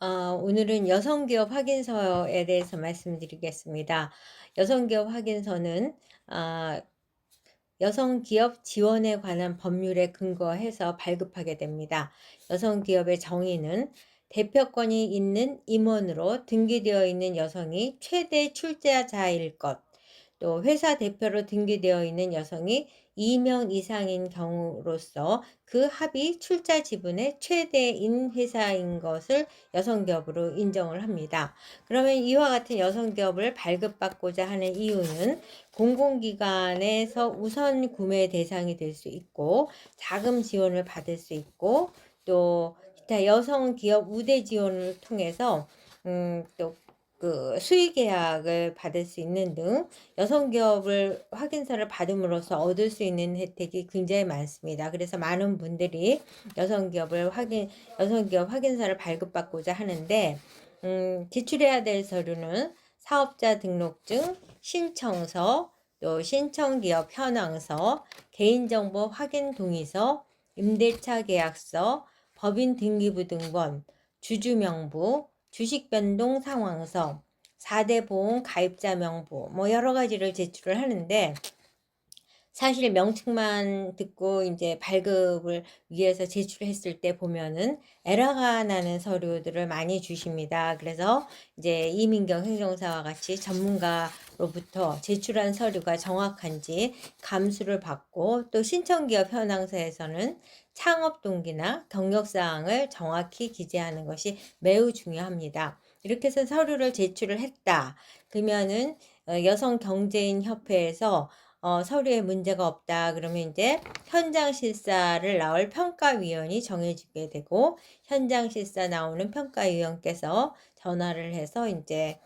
어, 오늘은 여성기업 확인서에 대해서 말씀드리겠습니다. 여성기업 확인서는 아, 여성기업 지원에 관한 법률에 근거해서 발급하게 됩니다. 여성기업의 정의는 대표권이 있는 임원으로 등기되어 있는 여성이 최대 출자자일 것, 또 회사 대표로 등기되어 있는 여성이 2명 이상인 경우로서 그 합이 출자 지분의 최대인 회사인 것을 여성기업으로 인정을 합니다. 그러면 이와 같은 여성기업을 발급받고자 하는 이유는 공공기관에서 우선 구매 대상이 될 수 있고 자금 지원을 받을 수 있고 또 기타 여성기업 우대 지원을 통해서 음, 또 그 수의 계약을 받을 수 있는 등 여성 기업을 확인서를 받음으로써 얻을 수 있는 혜택이 굉장히 많습니다. 그래서 많은 분들이 여성 기업을 확인 여성 기업 확인서를 발급받고자 하는데 음, 제출해야 될 서류는 사업자 등록증, 신청서, 또 신청 기업 현황서, 개인정보 확인 동의서, 임대차 계약서, 법인 등기부 등본, 주주명부, 주식 변동 상황서, 4대 보험 가입자 명부, 뭐 여러 가지를 제출을 하는데 사실 명칭만 듣고 이제 발급을 위해서 제출했을 때 보면은 에러가 나는 서류들을 많이 주십니다. 그래서 이제 이민경 행정사와 같이 전문가로부터 제출한 서류가 정확한지 감수를 받고 또 신청기업 현황서에서는 창업 동기나 경력 사항을 정확히 기재하는 것이 매우 중요합니다. 이렇게 해서 서류를 제출을 했다. 그러면은 어, 여성 경제인 협회에서 어, 서류에 문제가 없다. 그러면 이제 현장 실사를 나올 평가위원이 정해지게 되고 현장 실사 나오는 평가위원께서 전화를 해서 이제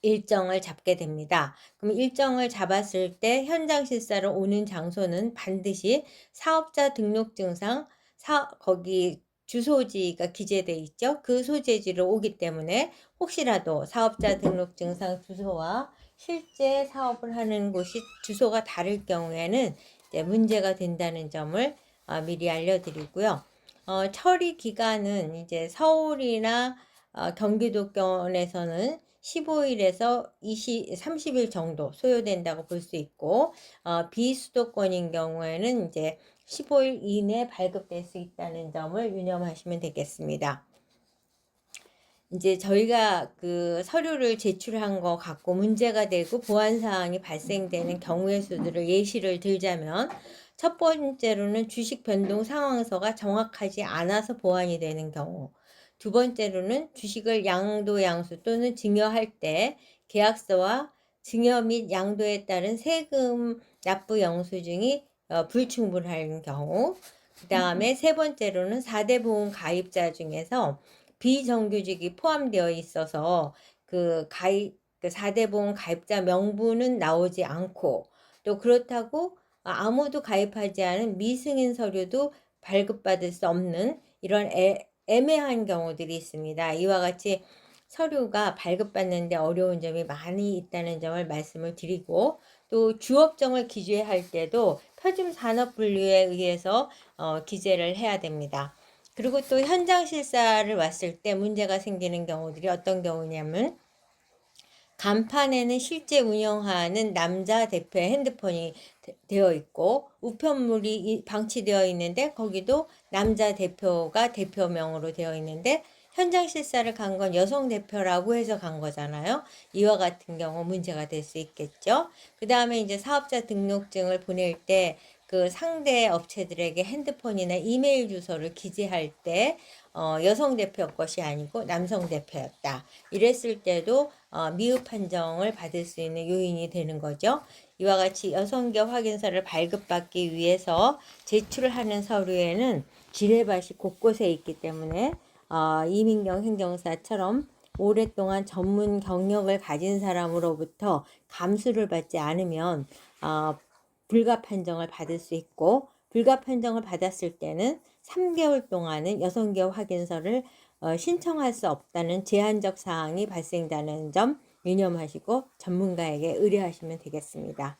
일정을 잡게 됩니다. 그럼 일정을 잡았을 때 현장 실사를 오는 장소는 반드시 사업자 등록증상 사, 거기 주소지가 기재돼 있죠. 그 소재지로 오기 때문에 혹시라도 사업자 등록증상 주소와 실제 사업을 하는 곳이 주소가 다를 경우에는 문제가 된다는 점을 어, 미리 알려드리고요. 어, 처리 기간은 이제 서울이나 어, 경기도권에서는 15일에서 20, 30일 정도 소요된다고 볼 수 있고 어, 비수도권인 경우에는 이제 15일 이내 발급될 수 있다는 점을 유념하시면 되겠습니다. 이제 저희가 그 서류를 제출한 거 갖고 문제가 되고 보안 사항이 발생되는 경우의 수들을 예시를 들자면 첫 번째로는 주식 변동 상황서가 정확하지 않아서 보완이 되는 경우. 두 번째로는 주식을 양도 양수 또는 증여할 때 계약서와 증여 및 양도에 따른 세금 납부 영수증이 어, 불충분한 경우. 그 다음에 세 번째로는 4대 보험 가입자 중에서 비정규직이 포함되어 있어서 그 가입 그 4대 보험 가입자 명부는 나오지 않고 또 그렇다고 아무도 가입하지 않은 미승인 서류도 발급받을 수 없는 이런 애, 애매한 경우들이 있습니다. 이와 같이 서류가 발급받는데 어려운 점이 많이 있다는 점을 말씀을 드리고 또 주업정을 기재할 때도 표준 산업 분류에 의해서 어, 기재를 해야 됩니다. 그리고 또 현장 실사를 왔을 때 문제가 생기는 경우들이 어떤 경우냐면 간판에는 실제 운영하는 남자 대표의 핸드폰이 되어 있고 우편물이 방치되어 있는데 거기도 남자 대표가 대표명으로 되어 있는데 현장 실사를 간 건 여성 대표라고 해서 간 거잖아요. 이와 같은 경우 문제가 될 수 있겠죠. 그 다음에 이제 사업자 등록증을 보낼 때 그 상대 업체들에게 핸드폰이나 이메일 주소를 기재할 때 어, 여성 대표 것이 아니고 남성 대표였다. 이랬을 때도 어, 미흡 판정을 받을 수 있는 요인이 되는 거죠. 이와 같이 여성기업 확인서를 발급받기 위해서 제출을 하는 서류에는 지뢰밭이 곳곳에 있기 때문에 어, 이민경 행정사처럼 오랫동안 전문 경력을 가진 사람으로부터 감수를 받지 않으면 어, 불가 판정을 받을 수 있고 불가 판정을 받았을 때는 3개월 동안은 여성기업 확인서를 어, 신청할 수 없다는 제한적 사항이 발생되는 점 유념하시고 전문가에게 의뢰하시면 되겠습니다.